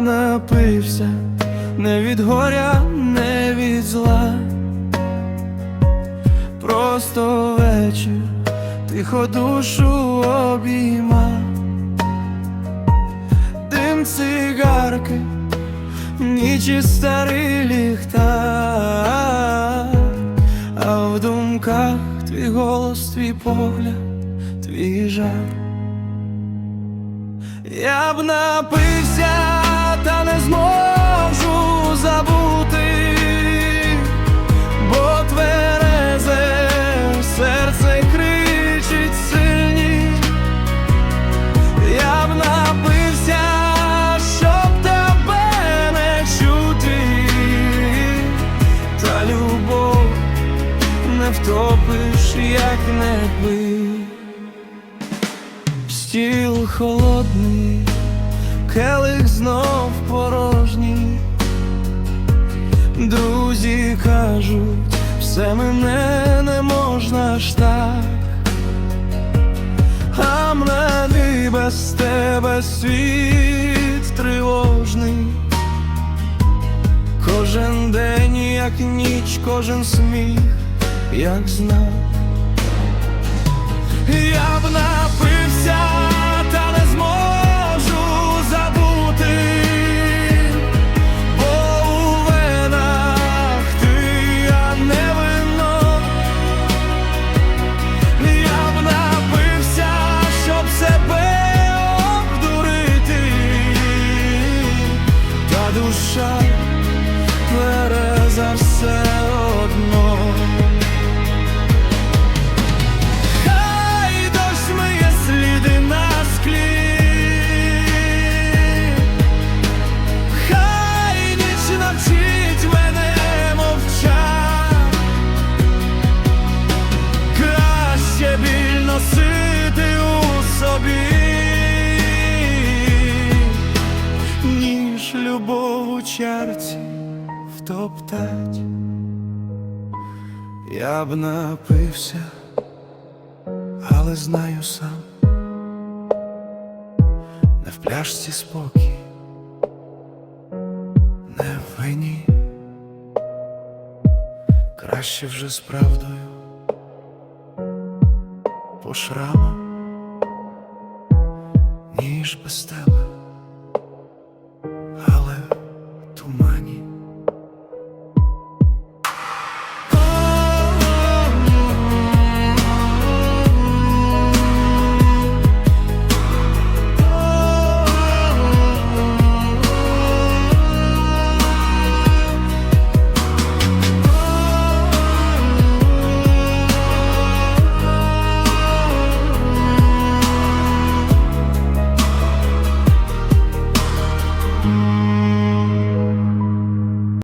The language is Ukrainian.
напився, не від горя, не від зла. Просто вечір, тихо душу обійма, дим цигарки, ніч і старий ліхтар, а в думках твій голос, твій погляд, твій жар. Я б напився, втопиш, як не пий. Стіл холодний, келих знов порожній. Друзі кажуть, все мене не можна ж так. А мене без тебе світ тривожний. Кожен день, як ніч, кожен сміх, як знак. Я б напився, та не зможу забути, бо у венах ти, а не вино. Я б напився, щоб себе обдурити, та душа твереза все втоптать. Я б напився але знаю сам, не в пляшці спокій, не в вині, краще вже з правдою по шрамам, ніж без тебе, але в тумані.